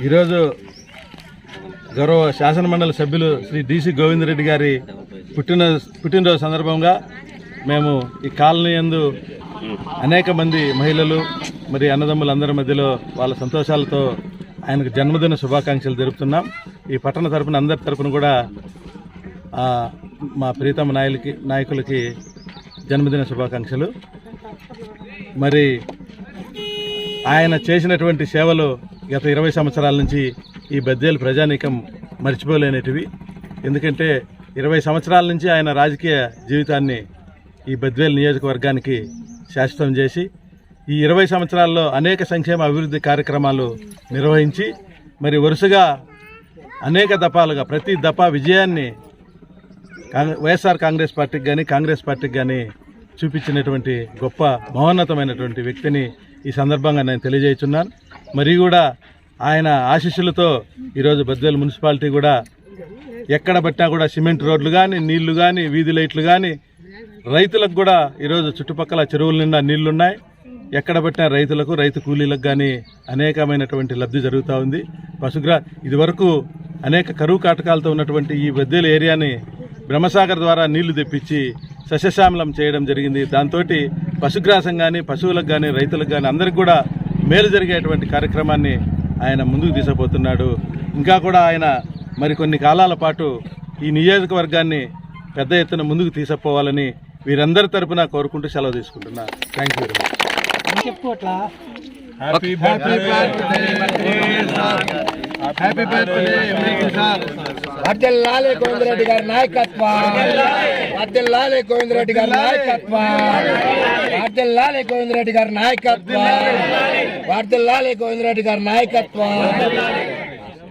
ఈరోజు గౌరవ శాసనమండలి సభ్యులు శ్రీ డిసి గోవిందరెడ్డి గారి పుట్టిన పుట్టినరోజు సందర్భంగా మేము ఈ కాలనీ యందు అనేక మంది మహిళలు మరి అన్నదమ్ములందరి మధ్యలో వాళ్ళ సంతోషాలతో ఆయనకు జన్మదిన శుభాకాంక్షలు జరుపుతున్నాం ఈ పట్టణ తరపున అందరి తరపున కూడా మా ప్రీతమ నాయకులకి నాయకులకి జన్మదిన శుభాకాంక్షలు. మరి ఆయన చేసినటువంటి సేవలు గత ఇరవై సంవత్సరాల నుంచి ఈ బద్దేలు ప్రజానీకం మర్చిపోలేనిటివి. ఎందుకంటే ఇరవై సంవత్సరాల నుంచి ఆయన రాజకీయ జీవితాన్ని ఈ బద్వేలు నియోజకవర్గానికి శాశ్వతం చేసి ఈ ఇరవై సంవత్సరాల్లో అనేక సంక్షేమ అభివృద్ధి కార్యక్రమాలు నిర్వహించి మరి వరుసగా అనేక దఫాలుగా ప్రతి దఫా విజయాన్ని వైఎస్ఆర్ కాంగ్రెస్ పార్టీకి కానీ కాంగ్రెస్ పార్టీకి కానీ చూపించినటువంటి గొప్ప మహోన్నతమైనటువంటి వ్యక్తిని ఈ సందర్భంగా నేను తెలియజేస్తున్నాను. మరి కూడా ఆయన ఆశీస్సులతో ఈరోజు బద్వేలు మున్సిపాలిటీ కూడా ఎక్కడ పట్టినా కూడా సిమెంట్ రోడ్లు కానీ నీళ్ళు కానీ వీధి లైట్లు కానీ రైతులకు కూడా ఈరోజు చుట్టుపక్కల చెరువుల నిండా నీళ్ళున్నాయి. ఎక్కడ పట్టినా రైతులకు రైతు కూలీలకు కానీ అనేకమైనటువంటి లబ్ధి జరుగుతూ ఉంది. పశుగ్రా ఇదివరకు అనేక కరువు కాటకాలతో ఉన్నటువంటి ఈ బద్దేలు ఏరియాని బ్రహ్మసాగర్ ద్వారా నీళ్ళు తెప్పించి సస్యశ్యామలం చేయడం జరిగింది. దాంతో పశుగ్రాసం కానీ పశువులకు కానీ రైతులకు కానీ అందరికి కూడా మేలు జరిగేటువంటి కార్యక్రమాన్ని ఆయన ముందుకు తీసుకుపోతున్నాడు. ఇంకా కూడా ఆయన మరికొన్ని కాలాల పాటు ఈ నియోజకవర్గాన్ని పెద్ద ఎత్తున ముందుకు తీసుకుపోవాలని వీరందరి తరపున కోరుకుంటూ సెలవు తీసుకుంటున్నా. థ్యాంక్ యూ వెరీ మచ్ చెప్పు అట్లా హ్యాపీ గోవిందరెడ్డి గారి నాయకత్వం. గోవిందరెడ్డి గారి నాయకత్వం. గోవిందరెడ్డి గారి నాయకత్వం. వర్దెల్లాలే గోవిందరెడ్డి గారి నాయకత్వం.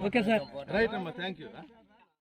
Okay sir. రైట్ అమ్మా థ్యాంక్ యూ